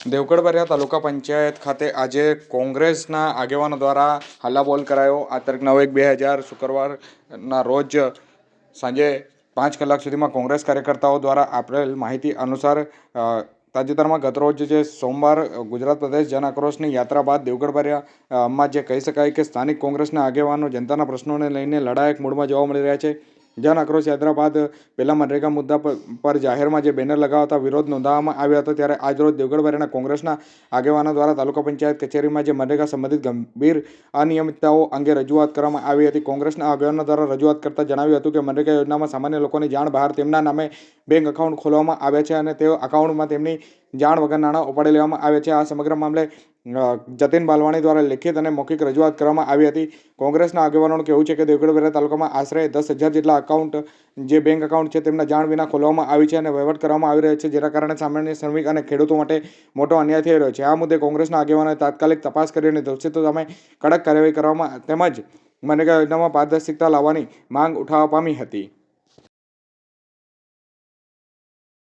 દેવગઢ તાલુકા પંચાયત ખાતે આજે કોંગ્રેસના આગેવાનો દ્વારા હલ્લાબોલ કરાયો. આ તારીખ નવ એક બે હજાર શુક્રવારના રોજ સાંજે પાંચ કલાક સુધીમાં કોંગ્રેસ કાર્યકર્તાઓ દ્વારા આપેલ માહિતી અનુસાર તાજેતરમાં ગતરોજ જે સોમવાર ગુજરાત પ્રદેશ જન આક્રોશની યાત્રા બાદ દેવગઢ બારિયામાં જે કહી શકાય કે સ્થાનિક કોંગ્રેસના આગેવાનો જનતાના પ્રશ્નોને લઈને લડાયક મૂડમાં જોવા મળી રહ્યા છે. જન આક્રોશ યાત્રા બાદ પહેલા મનરેગા મુદ્દા પર જાહેરમાં જે બેનર લગાવતા વિરોધ નોંધાવવામાં આવ્યો હતો, ત્યારે આજરોજ દેવગઢ બારિયાના કોંગ્રેસના આગેવાનો દ્વારા તાલુકા પંચાયત કચેરીમાં જે મનરેગા સંબંધિત ગંભીર અનિયમિતતાઓ અંગે રજૂઆત કરવામાં આવી હતી, કોંગ્રેસના આગેવાનો દ્વારા રજૂઆત કરતા જણાવ્યું હતું કે મનરેગા યોજનામાં સામાન્ય લોકોની જાણ બહાર તેમના નામે બેંક એકાઉન્ટ ખોલવામાં આવે છે અને તેઓ એકાઉન્ટમાં તેમની જાણ વગર નાણાં ઉપાડી લેવામાં આવે છે. આ સમગ્ર મામલે જતીન બાલવાણી દ્વારા લેખિત અને મૌખિક રજૂઆત કરવામાં આવી હતી. કોંગ્રેસના આગેવાનોનું કહેવું છે કે દેવગઢવેરા તાલુકામાં આશરે દસ હજાર જેટલા એકાઉન્ટ જે બેંક એકાઉન્ટ છે તેમના જાણ વિના ખોલવામાં આવી છે અને વહીવટ કરવામાં આવી રહ્યો છે, જેના કારણે સામાન્ય શ્રમિક અને ખેડૂતો માટે મોટો અન્યાય થઈ રહ્યો છે. આ મુદ્દે કોંગ્રેસના આગેવાનોએ તાત્કાલિક તપાસ કરી અને દોષિતો સામે કડક કાર્યવાહી કરવામાં તેમજ મનરેગા યોજનામાં પારદર્શિકતા લાવવાની માંગ ઉઠાવવા પામી હતી.